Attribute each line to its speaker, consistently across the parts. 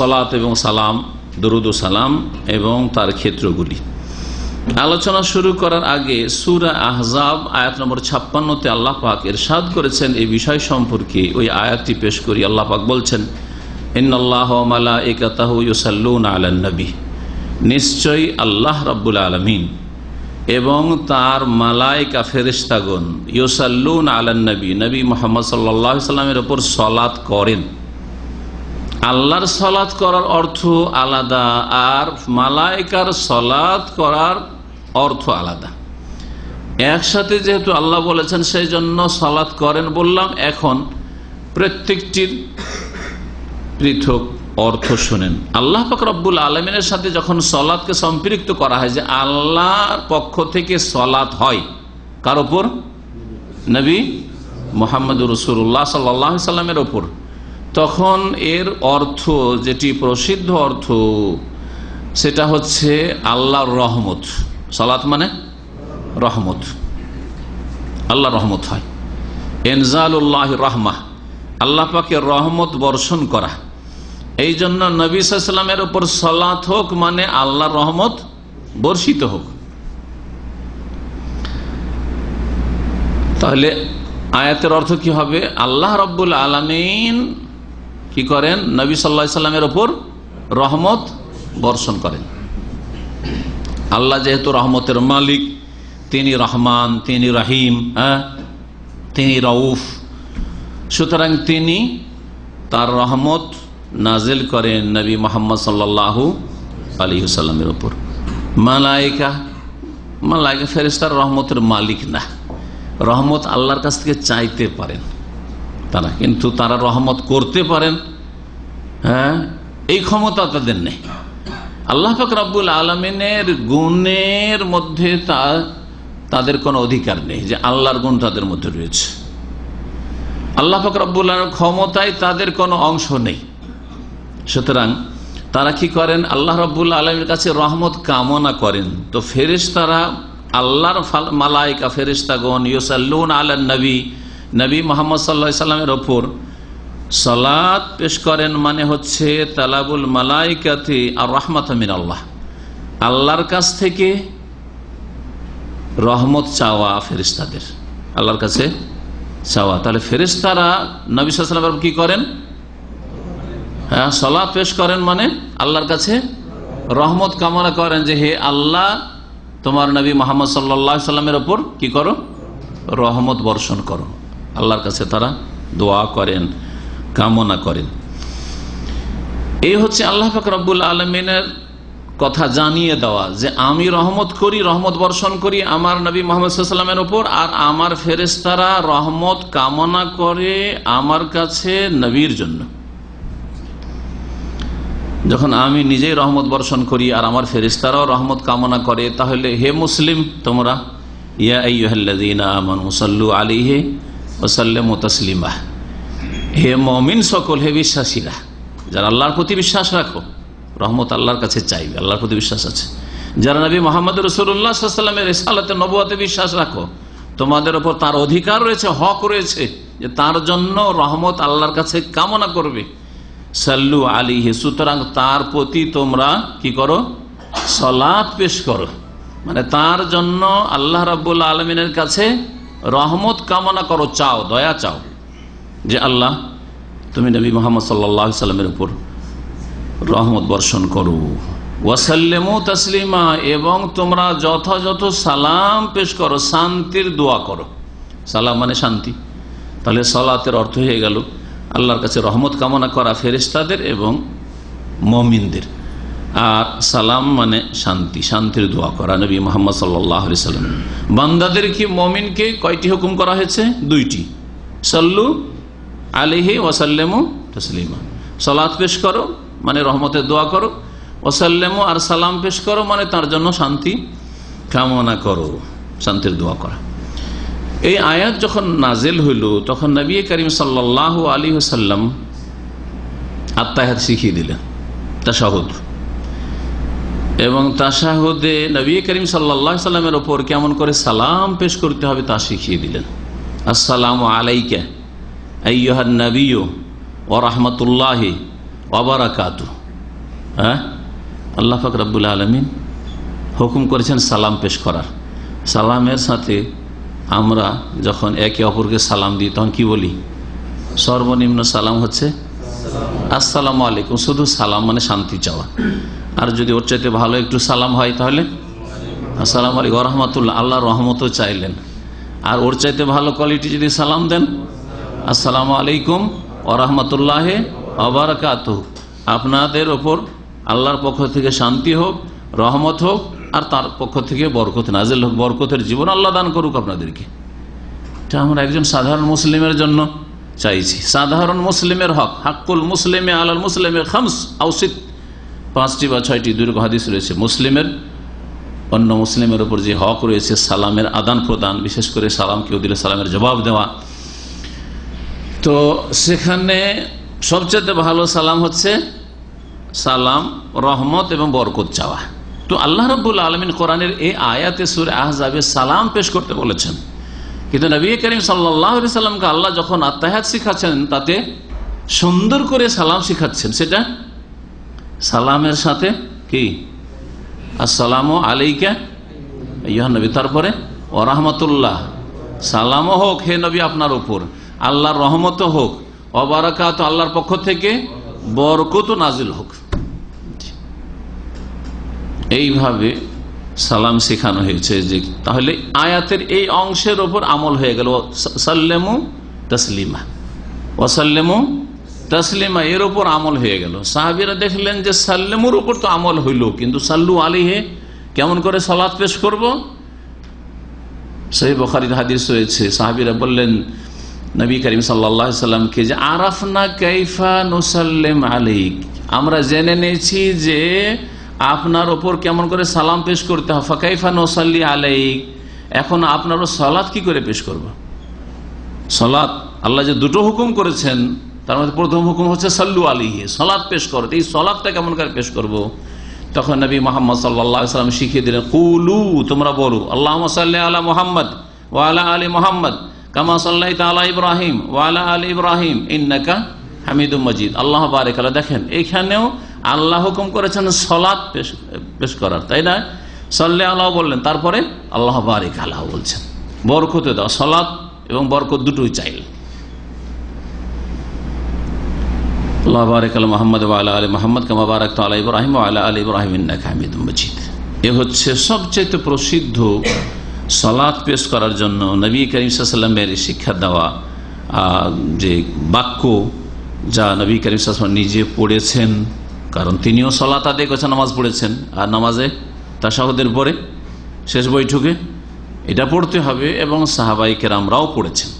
Speaker 1: সলাত এবং সালাম, দরুদ সালাম এবং তার ক্ষেত্রগুলি। আলোচনা শুরু করার আগে সুরা আহজাব আয়াত নম্বর ছাপ্পান্নতে আল্লাহ পাক এরশাদ করেছেন এই বিষয় সম্পর্কে। ওই আয়াতটি পেশ করি আল্লাহ পাক বলছেন নবী। নিশ্চয়ই আল্লাহ রাব্বুল আলমিন এবং তার মালাইকা ফেরিস্তাগন ইউসাল্লুন আলান নবী নবী মোহাম্মদ সাল্লাহ সাল্লামের ওপর সলাৎ করেন। আল্লাহর সলাৎ করার অর্থ আলাদা আর মালাইকার সলাৎ করার অর্থ আলাদা। একসাথে যেহেতু আল্লাহ বলেছেন সেই জন্য সলাৎ করেন বললাম, এখন প্রত্যেকটির পৃথক অর্থ শোনেন। আল্লাহ পাক রব্বুল আলমিনের সাথে যখন সলাৎকে সম্পৃক্ত করা হয় যে আল্লাহর পক্ষ থেকে সলাৎ হয়, কার ওপর নবী মোহাম্মদ রসুল্লাহ সাল্লাহ সাল্লামের ওপর তখন এর অর্থ, যেটি প্রসিদ্ধ অর্থ, সেটা হচ্ছে আল্লাহর রহমত। সালাত মানে রহমত। আল্লাহ রহমত হয়। এনজালুল্লাহ রহমা আল্লাহ পাকে রহমত বর্ষণ করা। এই জন্য নবী সাল্লামের ওপর সলাৎ হোক মানে আল্লাহর রহমত বর্ষিত হোক। তাহলে আয়াতের অর্থ কি হবে? আল্লাহ রব্বুল আলমিন কি করেন? নবী সাল্লা সাল্লামের ওপর রহমত বর্ষণ করেন। আল্লাহ যেহেতু রহমতের মালিক, তিনি রহমান, তিনি রাহিম হ্যাঁ? তিনি রউফ। সুতরাং তিনি তার রহমত নাজেল করেন নবী মোহাম্মদ সাল্লাহু আলী সাল্লামের ওপর। মালাইকা মালাইকা ফেরেস্তার রহমতের মালিক না। রহমত আল্লাহর কাছ থেকে চাইতে পারেন। তারা। কিন্তু তারা রহমত করতে পারেন হ্যাঁ? এই ক্ষমতা তাদের নেই। আল্লাহ পাক রাব্বুল আলমিনের গুণের মধ্যে তা, তাদের কোনো অধিকার নেই যে আল্লাহর গুণ তাদের মধ্যে রয়েছে। আল্লাহ আলমের ক্ষমতায় তাদের কোনো অংশ নেই। সুতরাং তারা কি করেন? আল্লাহ রব্বুল আলমের কাছে রহমত কামনা করেন। তো ফেরেস তারা আল্লাহর মালাইকা ফেরিস্তাগন ইউসাল্লুন আল্লাহ নবী নবী মোহাম্মদ সাল্লা সাল্লামের ওপর সলাদ পেশ করেন মানে হচ্ছে তালাবুল মালাইকাতে আর রহমত মিন আল্লাহ আল্লাহর কাছ থেকে রহমত চাওয়া ফেরিস্তাদের আল্লাহর কাছে চাওয়া। তাহলে ফেরিস্তারা নবী সাল্লামের কি করেন? হ্যাঁ সলাদ পেশ করেন মানে আল্লাহর কাছে রহমত কামনা করেন যে হে আল্লাহ, তোমার নবী মোহাম্মদ সাল্লা সাল্লামের ওপর কি করো? রহমত বর্ষণ করো। আল্লাহর কাছে তারা দোয়া করেন, কামনা করেন। এই হচ্ছে আল্লাহ পাক রব্বুল আলমিনের কথা জানিয়ে দেওয়া যে, আমি রহমত করি, রহমত বর্ষণ করি আমার নবী মোহাম্মদ সাল্লামের ওপর আর আমার ফেরেস্তারা রহমত কামনা করে আমার কাছে নবীর জন্য। যখন আমি নিজেই রহমত বর্ষণ করি আর আমার ফেরিস্তারাও রহমত কামনা করে, তাহলে হে মুসলিম তোমরা মুসল্লু আলী হে ওসাল্লাম তসলিমা হে মমিন সকল, হে বিশ্বাসীরা, যারা আল্লাহর প্রতি বিশ্বাস রাখো, রহমত আল্লাহর কাছে চাইবে, আল্লাহর প্রতি বিশ্বাস আছে। যারা নবী মোহাম্মদ রসুল্লাহ সাল্লামের রেসালাতে, নবুয়াতে বিশ্বাস রাখো, তোমাদের ওপর তার অধিকার রয়েছে, হক রয়েছে, যে তার জন্য রহমত আল্লাহর কাছে কামনা করবে। সাল্লু আলী হে সুতরাং তার প্রতি তোমরা কি করো? সলাৎ পেশ করো। মানে তার জন্য আল্লাহ রাবুল আলমিনের কাছে রহমত কামনা করো, চাও, দয়া চাও যে আল্লাহ, তুমি নবী মোহাম্মদ সাল্লাহ সাল্লামের উপর রহমত বর্ষণ করো। ওয়াসাল্লেমু তসলিমা, এবং তোমরা যথাযথ সালাম পেশ করো, শান্তির দোয়া করো। সালাম মানে শান্তি। তাহলে সালাতের অর্থ হয়ে গেল আল্লাহর কাছে রহমত কামনা করা ফেরিস্তাদের এবং মমিনদের। আর সালাম মানে শান্তি, শান্তির দোয়া করা নবী মোহাম্মদ সাল্লাহ সাল্লাম। বান্দাদের কি মমিনকে কয়টি হুকুম করা হয়েছে? দুইটি। সল্লু আলিহি ওয়াসাল্লেমু তসলিমা। সলাৎ পেশ করো মানে রহমতের দোয়া করো। ওসাল্লেমু আর সালাম পেশ করো মানে তার জন্য শান্তি কামনা করো। শান্তির দোয়া করা। এই আয়াত যখন নাজেল হইল, তখন নবী করিম সাল্লাহ আলী সাল্লাম আত্মাহাত শিখিয়ে দিলেন তাসাহুদ এবং তাসাহুদে নবী করিম সাল্লাহ সাল্লামের ওপর কেমন করে সালাম পেশ করতে হবে তা শিখিয়ে দিলেন। আসসালাম আলাইকা, আইয়হান নবী ও রহমতুল্লাহ ওবরাকাত হ্যাঁ? আল্লাহ ফাক রাবুল আলমিন হুকুম করেছেন সালাম পেশ করার। সালামের সাথে আমরা যখন একে অপরকে সালাম দিই, তখন কি বলি? সর্বনিম্ন সালাম হচ্ছে, আসসালামু আলাইকুম। শুধু সালাম মানে শান্তি চাওয়া। আর যদি ওর চাইতে ভালো একটু সালাম হয় তাহলে? আসসালাম আলাইকুম রহমতুল্লাহ আল্লাহ রহমতও চাইলেন। আর ওর চাইতে ভালো কোয়ালিটি যদি সালাম দেন? আসসালামু আলাইকুম ও রহমতুল্লাহ অবরাকাত আপনাদের ওপর আল্লাহর পক্ষ থেকে শান্তি হোক, রহমত হোক, আর তার পক্ষ থেকে বরকত, নাজেল হোক, বরকতের জীবন আল্লাহ দান করুক আপনাদেরকে। এটা আমরা একজন সাধারণ মুসলিমের জন্য চাইছি। সাধারণ মুসলিমের হক, হাক্কুল মুসলিমে আলাল মুসলিমের খামস আউসিত পাঁচটি বা ছয়টি দীর্ঘ হাদিস রয়েছে। মুসলিমের, অন্য মুসলিমের উপর যে হক রয়েছে, সালামের আদান প্রদান, বিশেষ করে সালাম কেউ দিলে সালামের জবাব দেওয়া। তো সেখানে সবচেয়ে ভালো সালাম হচ্ছে সালাম, রহমত এবং বরকত চাওয়া। তো আল্লাহ রব্বুল আলমিন কোরআনের এই আয়াতে সুর আহজাবে সালাম পেশ করতে বলেছেন। কিন্তু নবী করিম সাল্লাহ সাল্লামকে আল্লাহ যখন আত্মাহাত শিখাচ্ছেন, তাতে সুন্দর করে সালাম শিখাচ্ছেন, সেটা সালামের সাথে কি? আসসালাম আলাইকা ইহা নবী। তারপরে ও রহমতুল্লাহ সালামও হোক হে নবী আপনার উপর। আল্লাহর রহমত হোক। অবারাকাত আল্লাহর পক্ষ থেকে বরকত নাজিল হোক। এইভাবে সালাম শেখানো হয়েছে যে তাহলে আয়াতের এই অংশের ওপর আমল হয়ে গেল। সাল্লেমু তসলিমা। ওসাল্লেমু তসলিমা এর ওপর আমল হয়ে গেল। সাহাবিরা দেখলেন যে সাল্লেমুর উপর তো আমল হইল, কিন্তু সাল্লু আলিহে কেমন করে সলাৎ পেশ করব? সেই বখারির হাদিস রয়েছে। সাহাবিরা বললেন, নবী করিম সাল্লা সাল্লামকে যে আরাফনা কাইফা নুসাল্লেম আলিক আমরা জেনে নিয়েছি যে আপনার ওপর কেমন করে সালাম পেশ করতে হয়। ফাকাইফা নসাল্লি আলাইক, এখন আপনারও সলাৎ কি করে পেশ করব? সলাৎ আল্লাহ যে দুটো হুকুম করেছেন তার মধ্যে প্রথম হুকুম হচ্ছে সাল্লু আলিহে সলাৎ পেশ করো। এই সলাৎটা কেমন করে পেশ করব। তখন নবী মোহাম্মদ সাল্লা সাল্লাম শিখিয়ে দিলেন, কুলু, তোমরা বলো আল্লাহ সাল্লাহ আলা মোহাম্মদ ওয়ালা আলী মোহাম্মদ কামা সাল্লাহ তালা ইব্রাহিম ওয়ালা আলী ইব্রাহিম, ইন্নাকা হামিদুম মজিদ। আল্লাহ বারেক দেখেন এইখানেও আল্লাহ হুকুম করেছেন সলাৎ পেশ পেশ করার, তাই না? সাল্লে আল্লাহ বললেন, তারপরে আল্লাহ বারিক আল্লাহ বলছেন, বরকতে দাও সলাৎ এবং বরকত দুটোই চাইল। মজিদ। এ হচ্ছে সবচেয়ে প্রসিদ্ধ সলাৎ পেশ করার জন্য নবী করিম শিক্ষা দেওয়া যে বাক্য যা নবী করিম নিজে পড়েছেন, কারণ তিনিও সলাত আদায় করেছেন, নামাজ পড়েছেন, আর নামাজে তাসাহদের পরে শেষ বৈঠকে এটা পড়তে হবে এবং সাহাবাই কেরামরাও পড়েছেন।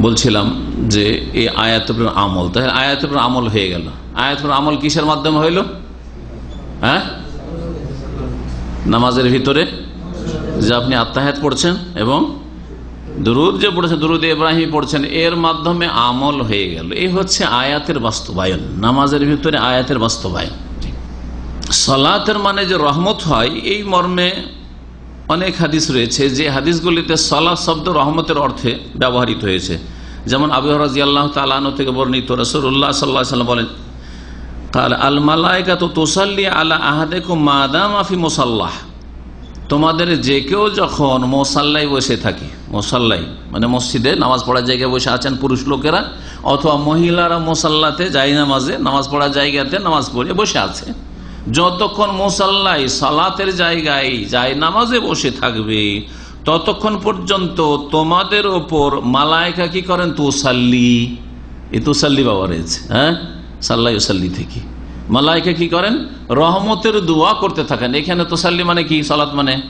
Speaker 1: বলছিলাম যে এই আয়াতের আমল তাহলে আয়াতের আমল হয়ে গেল। আয়াতের আমল কিসের মাধ্যমে হইল? হ্যাঁ? নামাজের ভিতরে যে আপনি আত্মাহাত পড়ছেন এবং দুরুদ যে পড়েছেন, দুরুদ ইব্রাহিম পড়ছেন, এর মাধ্যমে আমল হয়ে গেল। এই হচ্ছে আয়াতের বাস্তবায়ন। নামাজের ভিতরে আয়াতের বাস্তবায়ন। সলাতের মানে যে রহমত হয়, এই মর্মে অনেক হাদিস রয়েছে যে হাদিসগুলিতে সলাৎ শব্দ রহমতের অর্থে ব্যবহৃত হয়েছে। যেমন আবু রাজি আল্লাহ তালানো থেকে বর্ণিত রসুল্লাহ সাল্লাহ সাল্লাম বলেন, কাল আল মালায়কা তো তোসাল্লি আলা আহাদেকু মাদাম আফি মোসাল্লাহ। তোমাদের যে কেউ যখন মোসাল্লাই বসে থাকে, মোসাল্লাই মানে মসজিদে নামাজ পড়ার জায়গায় বসে আছেন পুরুষ লোকেরা, অথবা মহিলারা মোসাল্লাতে যাই নামাজে, নামাজ পড়ার জায়গাতে নামাজ পড়ে বসে আছে। যতক্ষণ মোসাল্লাই সালাতের জায়গায় যায় নামাজে বসে থাকবে, ততক্ষণ পর্যন্ত তোমাদের ওপর মালায়কা কি করেন? তুসাল্লি। এ তোসাল্লি বাবা রয়েছে হ্যাঁ? সাল্লাই সাল্লি থেকে। মালায়কা কি করেন? রহমতের দোয়া করতে থাকেন। এখানে তোসাল্লি মানে কি? সালাত মানে?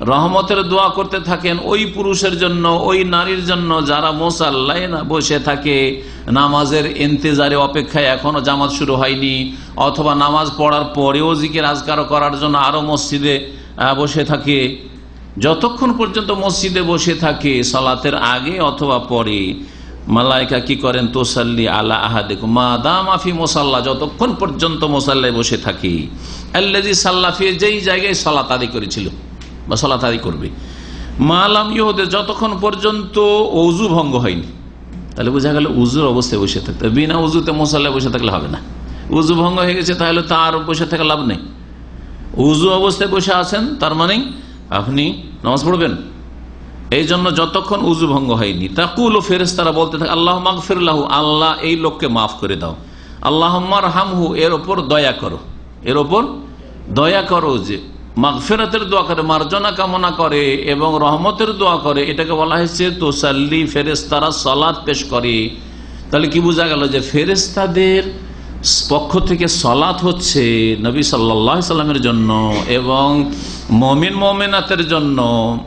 Speaker 1: রহমতের দোয়া করতে থাকেন ওই পুরুষের জন্য, ওই নারীর জন্য যারা মোসাল্লাই না বসে থাকে। নামাজের ইন্তজারে অপেক্ষায় এখনও জামাত শুরু হয়নি, অথবা নামাজ পড়ার পরেও জিকের আজকার করার জন্য আরও মসজিদে বসে থাকে। যতক্ষণ পর্যন্ত মসজিদে বসে থাকে, সালাতের আগে অথবা পরে, মালাইকা কি করেন? তোসাল্লি আলা আহাদেক মা দাম আফি মোসাল্লা, যতক্ষণ পর্যন্ত মোসাল্লায় বসে থাকি। আল্লাজি সাল্লাফি যেই জায়গায় সালাত আদি করেছিল। বা সলাত আদি করবে মালাম ইহুদের যতক্ষণ পর্যন্ত অজু ভঙ্গ হয়নি, তাহলে বোঝা গেল উজুর অবস্থায় বসে থাকতে বিনা উজুতে মোসাল্লায় বসে থাকলে হবে না। উজু ভঙ্গ হয়ে গেছে, তাহলে তার বসে থেকে লাভ নেই। উজু অবস্থায় বসে আছেন, তার মানে আপনি নামাজ পড়বেন। এই জন্য যতক্ষণ উজু ভঙ্গ হয়নি, তাকুল ও ফেরেস তারা বলতে থাকে, আল্লাহ মাগফিরাহু আল্লাহ এই লোককে মাফ করে দাও। আল্লাহ হামহু এর ওপর দয়া করো। এর ওপর দয়া করো যে মাগফেরাতের দোয়া করে, মার্জনা কামনা করে এবং রহমতের দোয়া করে, এটাকে বলা হয়েছে তোসাল্লি ফেরেস্তারা সলাদ পেশ করে। তাহলে কি বোঝা গেল যে ফেরেস্তাদের পক্ষ থেকে সলাৎ হচ্ছে নবী সাল্লাহ সাল্লামের জন্য এবং মমিন, মমিনাতের জন্য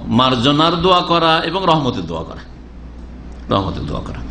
Speaker 1: মার্জনার দোয়া করা এবং রহমতের দোয়া করা। রহমতের দোয়া করা।